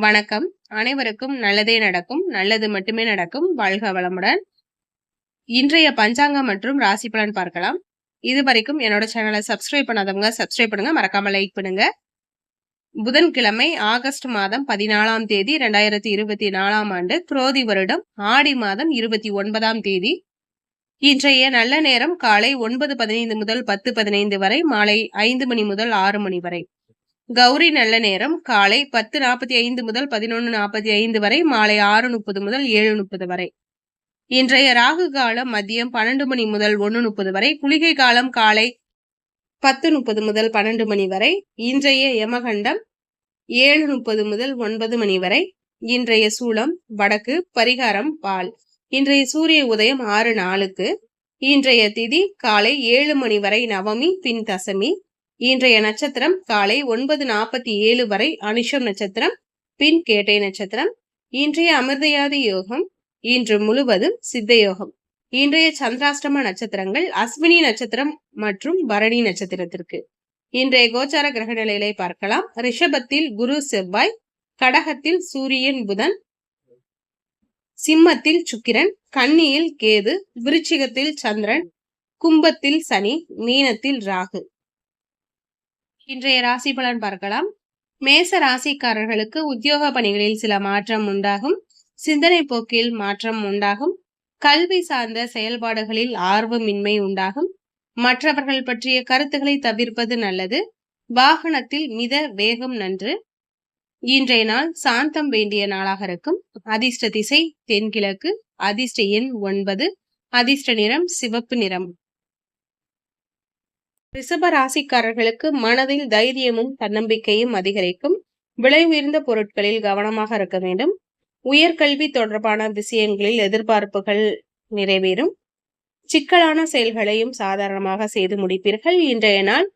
வணக்கம். அனைவருக்கும் நல்லதே நடக்கும். நல்லது மட்டுமே நடக்கும். வாழ்க வளமுடன். இன்றைய பஞ்சாங்கம் மற்றும் ராசி பலன் பார்க்கலாம். இது வரைக்கும் என்னோட சேனலை சப்ஸ்கிரைப் பண்ணாதவங்க சப்ஸ்கிரைப் பண்ணுங்க. மறக்காம லைக் பண்ணுங்க. புதன்கிழமை ஆகஸ்ட் மாதம் பதினாலாம் தேதி ரெண்டாயிரத்தி இருபத்தி நாலாம் ஆண்டு குரோதி வருடம். ஆடி மாதம் இருபத்தி ஒன்பதாம் தேதி. இன்றைய நல்ல நேரம் காலை ஒன்பது பதினைந்து முதல் பத்து பதினைந்து வரை மாலை ஐந்து மணி முதல் ஆறு மணி வரை. கௌரி நல்ல நேரம். காலை பத்து நாற்பத்தி ஐந்து முதல் பதினொன்று நாற்பத்தி ஐந்து வரை மாலை ஆறு முப்பது முதல் ஏழு முப்பது வரை. இன்றைய ராகு காலம் மதியம் பன்னெண்டு மணி முதல் ஒன்று முப்பது வரை குளிகை காலம் காலை பத்து முப்பது முதல் பன்னெண்டு மணி வரை இன்றைய யமகண்டம் ஏழு முப்பது முதல் ஒன்பது மணி வரை. இன்றைய சூளம் வடக்கு பரிகாரம் பால். இன்றைய சூரிய உதயம் ஆறு நாளுக்கு. இன்றைய திதி காலை ஏழு மணி வரை நவமி பின் தசமி. இன்றைய நட்சத்திரம் காலை ஒன்பது நாற்பத்தி ஏழு வரை அனிஷம் நட்சத்திரம் பின் கேட்டை நட்சத்திரம். இன்றைய அமிர்தயாதி யோகம் இன்று முழுவதும் சித்த யோகம் இன்றைய சந்திராஷ்டம நட்சத்திரங்கள் அஸ்வினி நட்சத்திரம் மற்றும் பரணி நட்சத்திரத்திற்கு. இன்றைய கோச்சார கிரக நிலைகளை பார்க்கலாம். ரிஷபத்தில் குரு செவ்வாய் கடகத்தில் சூரியன் புதன் சிம்மத்தில் சுக்கிரன் கன்னியில் கேது விருச்சிகத்தில் சந்திரன் கும்பத்தில் சனி மீனத்தில் ராகு. இன்றைய ராசி பலன் பார்க்கலாம். மேச ராசிக்காரர்களுக்கு உத்தியோக பணிகளில் சில மாற்றம் உண்டாகும். சிந்தனை போக்கில் மாற்றம் உண்டாகும். கல்வி சார்ந்த செயல்பாடுகளில் ஆர்வமின்மை உண்டாகும். மற்றவர்கள் பற்றிய கருத்துக்களை தவிர்ப்பது நல்லது. வாகனத்தில் மித வேகம் நன்று. இன்றைய நாள் சாந்தம் வேண்டிய நாளாக இருக்கும். அதிர்ஷ்ட திசை தென்கிழக்கு. அதிர்ஷ்ட எண் ஒன்பது. அதிர்ஷ்ட நிறம் சிவப்பு நிறம். ரிஷப ராசிக்காரர்களுக்கு மனதில் தைரியமும் தன்னம்பிக்கையும் அதிகரிக்கும். விலை உயர்ந்த பொருட்களில் கவனமாக இருக்க வேண்டும். உயர்கல்வி தொடர்பான விஷயங்களில் எதிர்பார்ப்புகள் நிறைவேறும். சிக்கலான செயல்களையும் சாதாரணமாக செய்து முடிப்பீர்கள். இன்றைய நாள்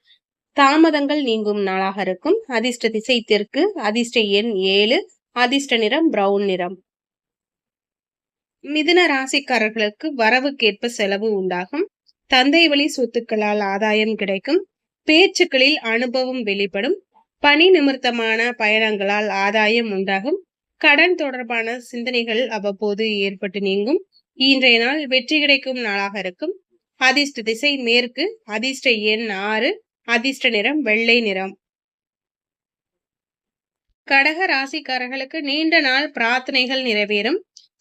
தாமதங்கள் நீங்கும் நாளாக இருக்கும். அதிர்ஷ்ட திசை தெற்கு அதிர்ஷ்ட எண் ஏழு அதிர்ஷ்ட நிறம் பிரவுன் நிறம். மிதுன ராசிக்காரர்களுக்கு வரவுக்கேற்ப செலவு உண்டாகும். தந்தை வழி சொத்துக்களால் ஆதாயம் கிடைக்கும். பேச்சுக்களில் அனுபவம் வெளிப்படும். பணி நிமித்தமான பயணங்களால் ஆதாயம் உண்டாகும். கடன் தொடர்பான சிந்தனைகள் அவ்வப்போது ஏற்பட்டு நீங்கும். இன்றைய நாள் வெற்றி கிடைக்கும் நாளாக இருக்கும். அதிர்ஷ்ட திசை மேற்கு அதிர்ஷ்ட எண் ஆறு அதிர்ஷ்ட நிறம் வெள்ளை நிறம். கடக ராசிக்காரர்களுக்கு நீண்ட நாள் பிரார்த்தனைகள் நிறைவேறும்.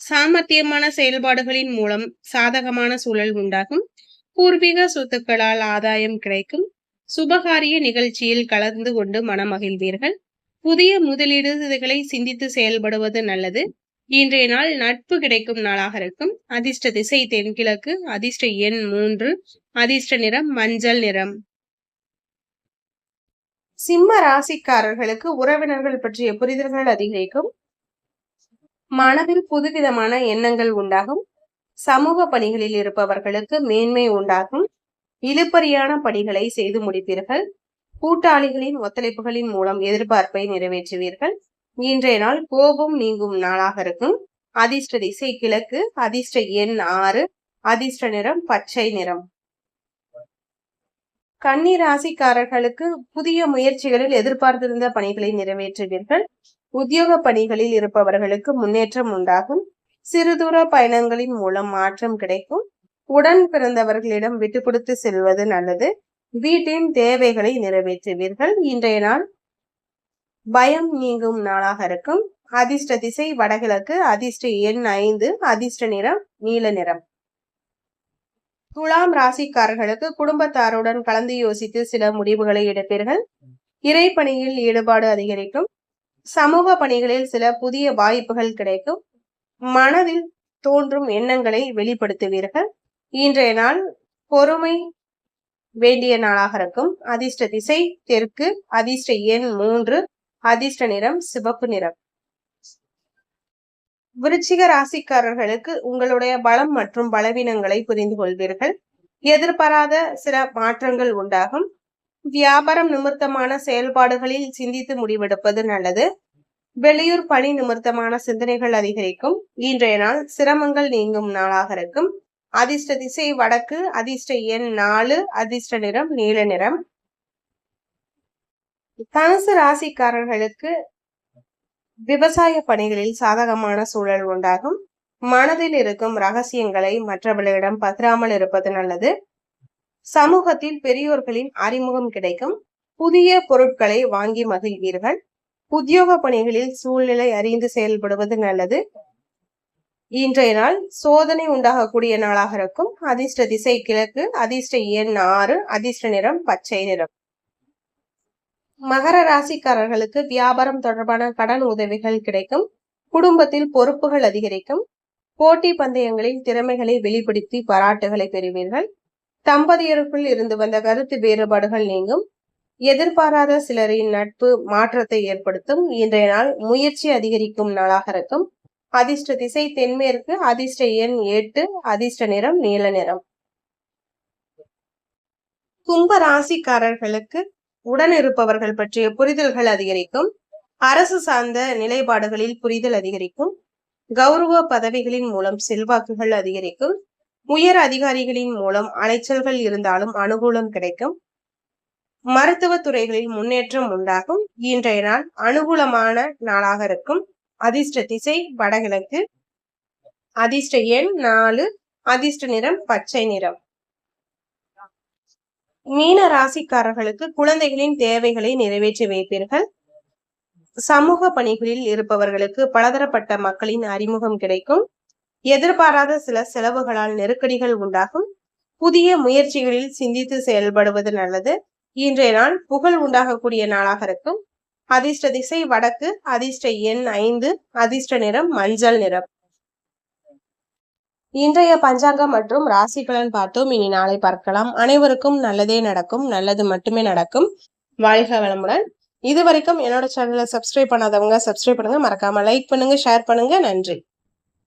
சாமர்த்தியமான செயல்பாடுகளின் மூலம் சாதகமான சூழல் உண்டாகும். பூர்வீக சொத்துக்களால் ஆதாயம் கிடைக்கும். சுபகாரிய நிகழ்ச்சியில் கலந்து கொண்டு மனமகிழ்வீர்கள். புதிய முதலீடுகளை சிந்தித்து செயல்படுவது நல்லது. இன்றைய நாள் நட்பு கிடைக்கும் நாளாக இருக்கும். அதிர்ஷ்ட திசை தென்கிழக்கு அதிர்ஷ்ட எண் மூன்று அதிர்ஷ்ட நிறம் மஞ்சள் நிறம். சிம்ம ராசிக்காரர்களுக்கு உறவினர்கள் பற்றிய புரிதல்கள் அதிகரிக்கும். மனதில் புதுவிதமான எண்ணங்கள் உண்டாகும். சமூக பணிகளில் இருப்பவர்களுக்கு மேன்மை உண்டாகும். இழுப்பறியான பணிகளை செய்து முடிப்பீர்கள். கூட்டாளிகளின் ஒத்துழைப்புகளின் மூலம் எதிர்பார்ப்பை நிறைவேற்றுவீர்கள். இன்றைய நாள் கோபம் நீங்கும் நாளாக இருக்கும். அதிர்ஷ்ட திசை கிழக்கு அதிர்ஷ்ட எண் ஆறு அதிர்ஷ்ட நிறம் பச்சை நிறம். கன்னி ராசிக்காரர்களுக்கு புதிய முயற்சிகளில் எதிர்பார்த்திருந்த பணிகளை நிறைவேற்றுவீர்கள். உத்தியோக பணிகளில் இருப்பவர்களுக்கு முன்னேற்றம் உண்டாகும். சிறுதூர பயணங்களின் மூலம் மாற்றம் கிடைக்கும். உடன் பிறந்தவர்களிடம் விட்டு கொடுத்து செல்வது நல்லது. வீட்டின் தேவைகளை நிறைவேற்றுவீர்கள். இன்றைய நாள் பயம் நீங்கும் நாளாக இருக்கும். அதிர்ஷ்ட திசை வடகிழக்கு அதிர்ஷ்ட எண் ஐந்து அதிர்ஷ்ட நிறம் நீல நிறம். துலாம் ராசிக்காரர்களுக்கு குடும்பத்தாருடன் கலந்து யோசித்து சில முடிவுகளை எடுப்பீர்கள். இறைப்பணியில் ஈடுபாடு அதிகரிக்கும். சமூக பணிகளில் சில புதிய வாய்ப்புகள் கிடைக்கும். மனதில் தோன்றும் எண்ணங்களை வெளிப்படுத்துவீர்கள். இன்றைய நாள் பொறுமை வேண்டிய நாளாக இருக்கும். அதிர்ஷ்ட திசை தெற்கு அதிர்ஷ்ட எண் மூன்று அதிர்ஷ்ட நிறம் சிவப்பு நிறம். விருச்சிக ராசிக்காரர்களுக்கு உங்களுடைய பலம் மற்றும் பலவீனங்களை புரிந்து கொள்வீர்கள். எதிர்பாராத சில மாற்றங்கள் உண்டாகும். வியாபாரம் நிமித்தமான செயல்பாடுகளில் சிந்தித்து முடிவெடுப்பது நல்லது. வெளியூர் பணி நிமித்தமான சிந்தனைகள் அதிகரிக்கும். இன்றைய நாள் சிரமங்கள் நீங்கும் நாளாக இருக்கும். அதிர்ஷ்ட திசை வடக்கு அதிர்ஷ்ட எண் நாலு அதிர்ஷ்ட நிறம் நீல நிறம். தனுசு ராசிக்காரர்களுக்கு விவசாய பணிகளில் சாதகமான சூழல் உண்டாகும். மனதில் இருக்கும் ரகசியங்களை மற்றவர்களிடம் பகிராமல் இருப்பது நல்லது. சமூகத்தில் பெரியோர்களின் அறிமுகம் கிடைக்கும். புதிய பொருட்களை வாங்கி மகிழ்வீர்கள். உத்தியோக பணிகளில் சூழ்நிலை அறிந்து செயல்படுவது நல்லது. இன்றைய நாள் சோதனை உண்டாகக்கூடிய நாளாக இருக்கும். அதிர்ஷ்ட திசை கிழக்கு அதிர்ஷ்ட எண் ஆறு அதிர்ஷ்ட நிறம் பச்சை நிறம். மகர ராசிக்காரர்களுக்கு வியாபாரம் தொடர்பான கடன் உதவிகள் கிடைக்கும். குடும்பத்தில் பொறுப்புகள் அதிகரிக்கும். போட்டி பந்தயங்களில் திறமைகளை வெளிப்படுத்தி பாராட்டுகளை பெறுவீர்கள். தம்பதியருக்குள் இருந்து வந்த கருத்து வேறுபாடுகள் நீங்கும். எதிர்பாராத சிலரின் நட்பு மாற்றத்தை ஏற்படுத்தும். இன்றைய நாள் முயற்சி அதிகரிக்கும் நாளாக இருக்கும். அதிர்ஷ்ட திசை தென்மேற்கு அதிர்ஷ்ட எண் எட்டு அதிர்ஷ்ட நிறம் நீல நிறம். கும்ப ராசிக்காரர்களுக்கு உடன் இருப்பவர்கள் பற்றிய புரிதல்கள் அதிகரிக்கும். அரசு சார்ந்த நிலைப்பாடுகளில் புரிதல் அதிகரிக்கும். கௌரவ பதவிகளின் மூலம் செல்வாக்குகள் அதிகரிக்கும். உயர் அதிகாரிகளின் மூலம் அலைச்சல்கள் இருந்தாலும் அனுகூலம் கிடைக்கும். மருத்துவ துறைகளில் முன்னேற்றம் உண்டாகும். இன்றைய நாள் அனுகூலமான நாளாக இருக்கும். அதிர்ஷ்ட திசை வடகிழக்கு. அதிர்ஷ்ட எண் நாலு. அதிர்ஷ்ட நிறம் பச்சை நிறம். மீன ராசிக்காரர்களுக்கு குழந்தைகளின் தேவைகளை நிறைவேற்றி வைப்பீர்கள். சமூக பணிகளில் இருப்பவர்களுக்கு பலதரப்பட்ட மக்களின் அறிமுகம் கிடைக்கும். எதிர்பாராத சில செலவுகளால் நெருக்கடிகள் உண்டாகும். புதிய முயற்சிகளில் சிந்தித்து செயல்படுவது நல்லது. இன்றைய நாள் புகழ் உண்டாகக்கூடிய நாளாக இருக்கும். அதிர்ஷ்ட திசை வடக்கு அதிர்ஷ்ட எண் ஐந்து அதிர்ஷ்ட நிறம் மஞ்சள் நிறம். இன்றைய பஞ்சாங்கம் மற்றும் ராசி பலன் பார்த்தோம். இனி நாளை பார்க்கலாம். அனைவருக்கும் நல்லதே நடக்கும். நல்லது மட்டுமே நடக்கும். வாழ்க வளமுடன். இது வரைக்கும் என்னோட சேனலை சப்ஸ்கிரைப் பண்ணாதவங்க சப்ஸ்கிரைப் பண்ணுங்க. மறக்காம லைக் பண்ணுங்க ஷேர் பண்ணுங்க. நன்றி.